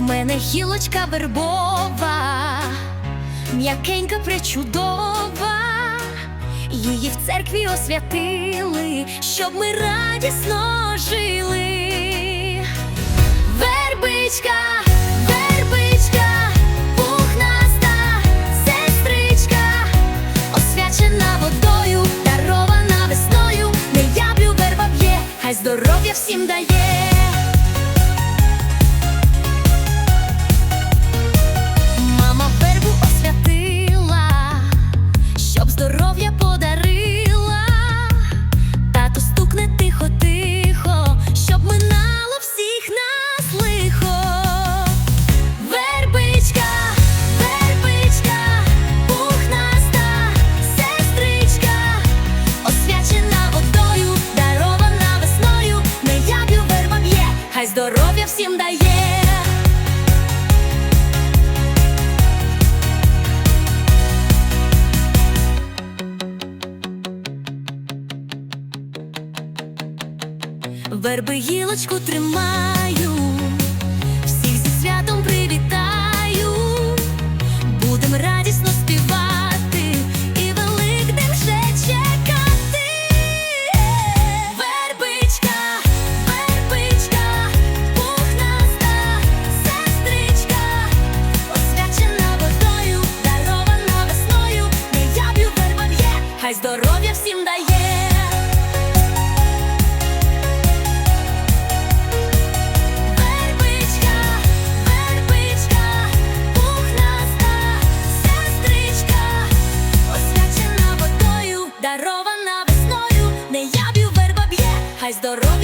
мене гілочка вербова, м'якенька причудова, її в церкві освятили, щоб ми радісно жили. Вербичка, вербичка, пухнаста сестричка, Верби гілочку тримаю, всіх зі святом привітаю, будем радісно співати і великдень вже чекати. Вербичка, вербичка, пухнаста сестричка, освячена водою, дарована весною, неяб'ю верба б'є, хай здоров'я всім дає. Водою,